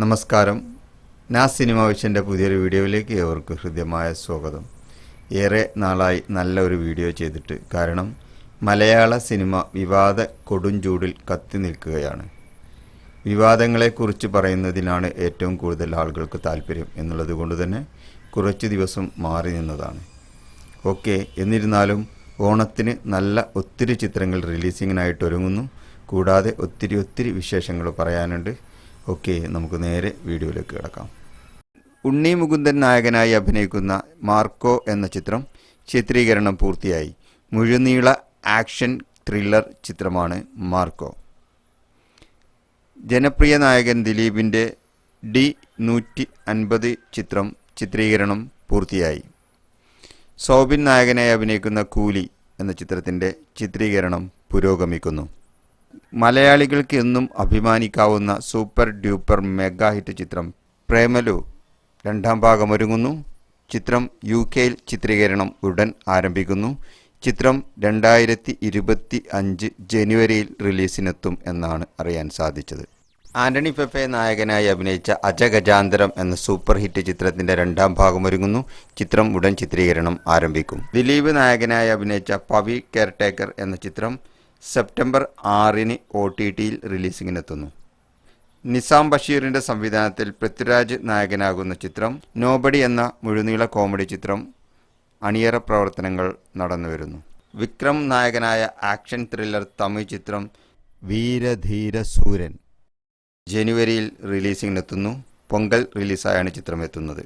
നമസ്കാരം. നാ സിനിമ വിഷന്റെ പുതിയൊരു വീഡിയോയിലേക്ക് ഏവർക്കും ഹൃദ്യമായ സ്വാഗതം. ഏറെ നാളായി നല്ല ഒരു വീഡിയോ ചെയ്തിട്ട് കാരണം മലയാള സിനിമ വിവാദ കൊടുംചൂടിൽ കത്തി നിൽക്കുകയാണ്. വിവാദങ്ങളെക്കുറിച്ച് പറയുന്നതിനാണ് ഏറ്റവും കൂടുതൽ ആളുകൾക്ക് താല്പര്യം എന്നുള്ളത് കൊണ്ട് തന്നെ കുറച്ച് ദിവസം മാറി നിന്നതാണ്. ഓക്കെ എന്നിരുന്നാലും ഓണത്തിന് നല്ല ഒത്തിരി ചിത്രങ്ങൾ റിലീസിങ്ങിനായിട്ട് ഒരുങ്ങുന്നു. കൂടാതെ ഒത്തിരി ഒത്തിരി വിശേഷങ്ങൾ പറയാനുണ്ട്. ഓക്കെ നമുക്ക് നേരെ വീഡിയോയിലേക്ക് കിടക്കാം. ഉണ്ണി മുകുന്ദൻ നായകനായി അഭിനയിക്കുന്ന മാർക്കോ എന്ന ചിത്രം ചിത്രീകരണം പൂർത്തിയായി. മുഴുനീള ആക്ഷൻ ത്രില്ലർ ചിത്രമാണ് മാർക്കോ. ജനപ്രിയ നായകൻ ദിലീപിന്റെ ഡി നൂറ്റി അൻപത് ചിത്രം ചിത്രീകരണം പൂർത്തിയായി. സോബിൻ നായകനായി അഭിനയിക്കുന്ന കൂലി എന്ന ചിത്രത്തിന്റെ ചിത്രീകരണം പുരോഗമിക്കുന്നു. മലയാളികൾക്ക് എന്നും അഭിമാനിക്കാവുന്ന സൂപ്പർ ഡ്യൂപ്പർ മെഗാ ഹിറ്റ് ചിത്രം പ്രേമലു രണ്ടാം ഭാഗം ഒരുങ്ങുന്നു. ചിത്രം യു കെയിൽ ചിത്രീകരണം ഉടൻ ആരംഭിക്കുന്നു. ചിത്രം രണ്ടായിരത്തി ഇരുപത്തി അഞ്ച് ജനുവരിയിൽ റിലീസിനെത്തും എന്നാണ് അറിയാൻ സാധിച്ചത്. ആന്റണി ഫെഫെ നായകനായി അഭിനയിച്ച അജഗജാന്തരം എന്ന സൂപ്പർ ഹിറ്റ് ചിത്രത്തിന്റെ രണ്ടാം ഭാഗം ഒരുങ്ങുന്നു. ചിത്രം ഉടൻ ചിത്രീകരണം ആരംഭിക്കും. ദിലീപ് നായകനായി അഭിനയിച്ച പവി കെയർടേക്കർ എന്ന ചിത്രം സെപ്റ്റംബർ ആറിന് ഒ ടി ടിയിൽ റിലീസിങ്ങിനെത്തുന്നു. നിസാം ബഷീറിന്റെ സംവിധാനത്തിൽ പൃഥ്വിരാജ് നായകനാകുന്ന ചിത്രം നോബഡി എന്ന മുഴുനീള കോമഡി ചിത്രം അണിയറ പ്രവർത്തനങ്ങൾ നടന്നുവരുന്നു. വിക്രം നായകനായ ആക്ഷൻ ത്രില്ലർ തമിഴ് ചിത്രം വീരധീര സൂരൻ ജനുവരിയിൽ റിലീസിങ്ങിനെത്തുന്നു. പൊങ്കൽ റിലീസായാണ് ചിത്രം എത്തുന്നത്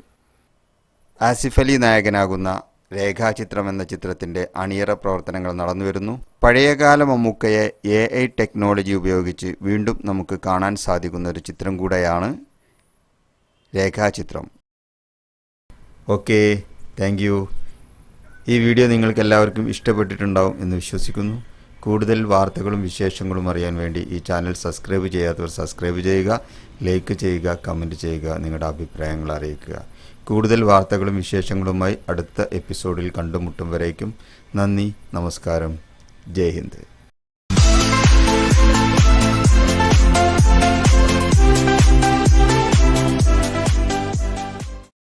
ആസിഫ് അലി നായകനാകുന്ന രേഖാചിത്രം എന്ന ചിത്രത്തിന്റെ അണിയറ പ്രവർത്തനങ്ങൾ നടന്നുവരുന്നു. പഴയകാല മമ്മൂക്കയെ എ ഐ ടെക്നോളജി ഉപയോഗിച്ച് വീണ്ടും നമുക്ക് കാണാൻ സാധിക്കുന്ന ഒരു ചിത്രം കൂടെയാണ് രേഖാചിത്രം. Okay thank you. ഈ വീഡിയോ നിങ്ങൾക്ക് എല്ലാവർക്കും ഇഷ്ടപ്പെട്ടിട്ടുണ്ടാവും എന്ന് വിശ്വസിക്കുന്നു. കൂടുതൽ വാർത്തകളും വിശേഷങ്ങളും അറിയാൻ വേണ്ടി ഈ ചാനൽ സബ്സ്ക്രൈബ് ചെയ്യാത്തവർ സബ്സ്ക്രൈബ് ചെയ്യുക ലൈക്ക് ചെയ്യുക കമന്റ് ചെയ്യുക നിങ്ങളുടെ അഭിപ്രായങ്ങൾ അറിയിക്കുക. കൂടുതൽ വാർത്തകളും വിശേഷങ്ങളുമായി അടുത്ത എപ്പിസോഡിൽ കണ്ടുമുട്ടും വരേക്കും. നന്ദി നമസ്കാരം. ജയ് ഹിന്ദ്.